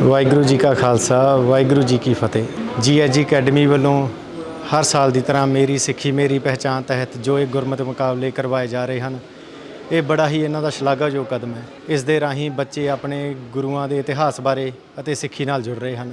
ਵਾਹਿਗੁਰੂ ਜੀ ਕਾ ਖਾਲਸਾ, ਵਾਹਿਗੁਰੂ ਜੀ ਕੀ ਫਤਿਹ। ਜੀਐਜੀ ਅਕੈਡਮੀ ਵੱਲੋਂ ਹਰ ਸਾਲ ਦੀ ਤਰ੍ਹਾਂ ਮੇਰੀ ਸਿੱਖੀ, ਮੇਰੀ ਪਹਿਚਾਨ ਤਹਿਤ ਜੋ ਇਹ ਗੁਰਮਤਿ ਮੁਕਾਬਲੇ ਕਰਵਾਏ ਜਾ ਰਹੇ ਹਨ, ਇਹ ਬੜਾ ਹੀ ਇਹਨਾਂ ਦਾ ਸ਼ਲਾਘਾਯੋਗ ਕਦਮ ਹੈ। ਇਸ ਦੇ ਰਾਹੀਂ ਬੱਚੇ ਆਪਣੇ ਗੁਰੂਆਂ ਦੇ ਇਤਿਹਾਸ ਬਾਰੇ ਅਤੇ ਸਿੱਖੀ ਨਾਲ ਜੁੜ ਰਹੇ ਹਨ।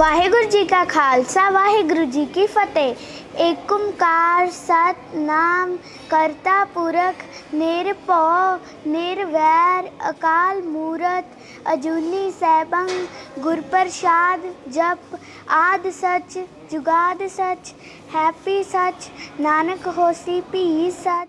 ਵਾਹਿਗੁਰੂ ਜੀ ਕਾ ਖਾਲਸਾ, ਵਾਹਿਗੁਰੂ ਜੀ ਕੀ ਫਤਿਹ। ਏਕ ਓੰਕਾਰ ਸਤਨਾਮ ਕਰਤਾ ਪੁਰਖ, ਨਿਰਭਉ, ਨਿਰਵੈਰ, ਅਕਾਲ ਮੂਰਤ, ਅਜੂਨੀ ਸੈਭੰ ਗੁਰ ਪ੍ਰਸਾਦ ਜਪ ਆਦ ਸਚ, ਜੁਗਾਦ ਸਚ, ਹੈਪੀ ਸਚ, ਨਾਨਕ ਹੋਸੀ ਭੀ ਸਚ।